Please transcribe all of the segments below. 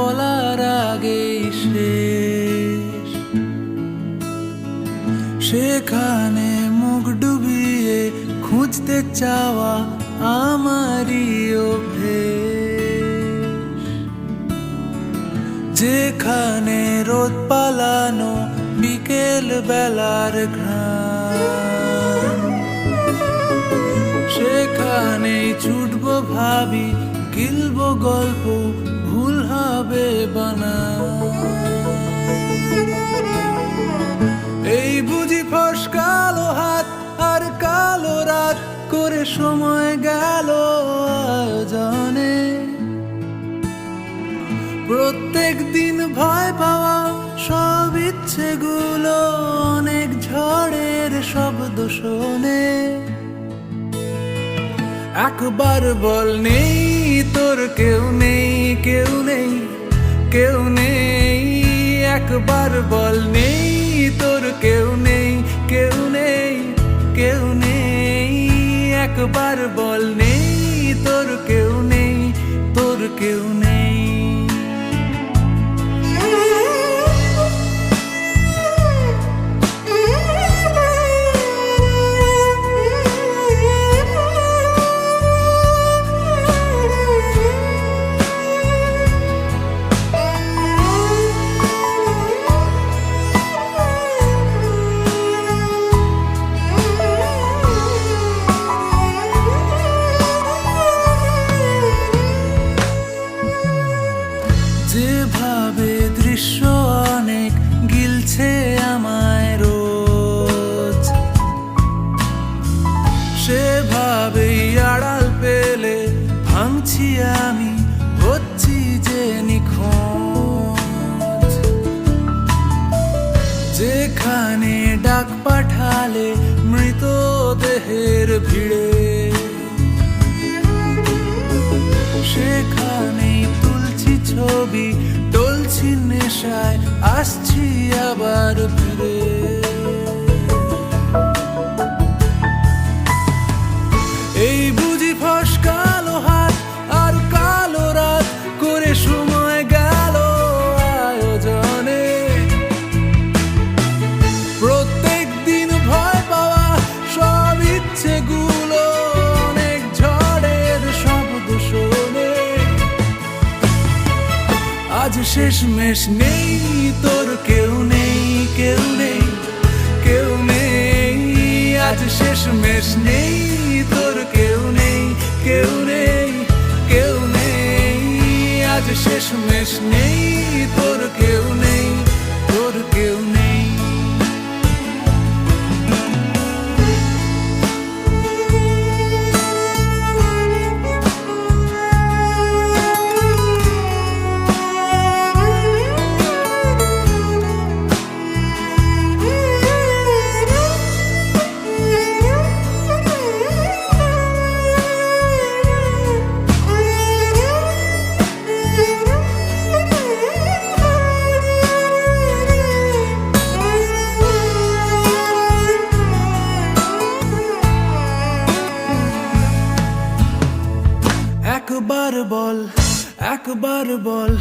বলার আগেই শেষ। সেখানে মুখ ডুবিয়ে খুঁজতে চাওয়া আমারই যেখানে রোদ পালানো বিকেল বেলার ঘ্রাণ। সেখানেই ছুটবো ভাবি, গিলবো গল্প করে সময় গেল আয়োজনে। প্রত্যেক দিন ভয় পাওয়া সব ইচ্ছেগুলো অনেক ঝড়ের শব্দ শোনে। একবার বল, নেই তোর, কেউ নেই কেউ নেই কেউ নেই। একবার বল, নেই তোর, কেউ নেই কেউ নেই, কেউ একবার বল নেই তোর কেউ নেই তোর কেউ নেই। যেভাবে দৃশ্য অনেক গিলছে আমায় রোজ। সেভাবেই আড়াল পেলে ভাঙছি আমি, হচ্ছি যে নিখোঁজ। যেখানে ডাক পাঠালে মৃতদেহের ভিড়ে ছবি টলছি নেশায় আসছি আবার ফিরে। শেষ মেশ নেই, তোর কেউ নেই কেউ নেই কেউ নেই। আজ শেষ মেশ নেই, তোর কেউ নেই কেউ নেই কেউ নেই। আজ শেষ মেশ নেই, তোর কেউ নেই, তোর কেউ বল একবার বল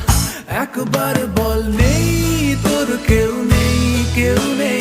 একবার বল নেই তোর কেউ নেই কেউ নেই।